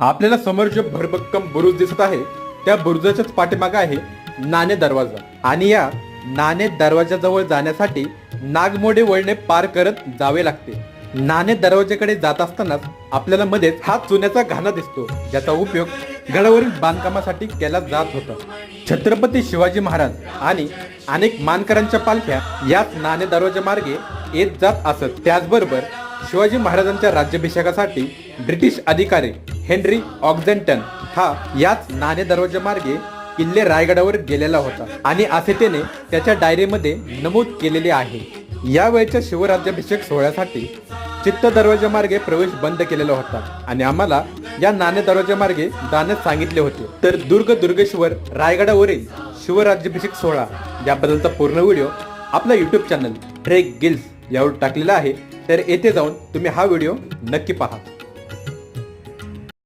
आपल्याला समोर जे भरभक्कम बुरुज दिसत आहे त्या बुरुजाच्याच पाठीमागे आहे नाणे दरवाजा. आणि या नाणे दरवाजाजवळ जाण्यासाठी नागमोडे वळणे पार करत जावे लागते. नाणे दरवाजाकडे जात असतानाच आपल्याला मध्येच हा चुन्याचा घाणा दिसतो ज्याचा उपयोग गडावरील बांधकामासाठी केला जात होता. छत्रपती शिवाजी महाराज आणि अनेक मानकरांच्या पालख्या याच नाणे दरवाजा मार्गे येत जात असत. त्याचबरोबर शिवाजी महाराजांच्या राज्याभिषेकासाठी ब्रिटिश अधिकारी हेनरी ऑक्झेंटन हा याच नाणे दरवाजा मार्गे किल्ले रायगडावर गेलेला होता आणि असे त्याने त्याच्या डायरीमध्ये नमूद केलेले आहे. यावेळच्या शिवराज्याभिषेक सोहळ्यासाठी चित्त दरवाजा मार्गे प्रवेश बंद केलेला होता आणि आम्हाला या नाणे दरवाजा मार्गे जाण्यास सांगितले होते. तर दुर्ग दुर्गेश्वर रायगडावरील शिवराज्याभिषेक सोहळा याबद्दलचा पूर्ण व्हिडिओ आपला युट्यूब चॅनल ट्रेक गिल्स यावर टाकलेला आहे तर येथे जाऊन तुम्ही हा व्हिडिओ नक्की पहा.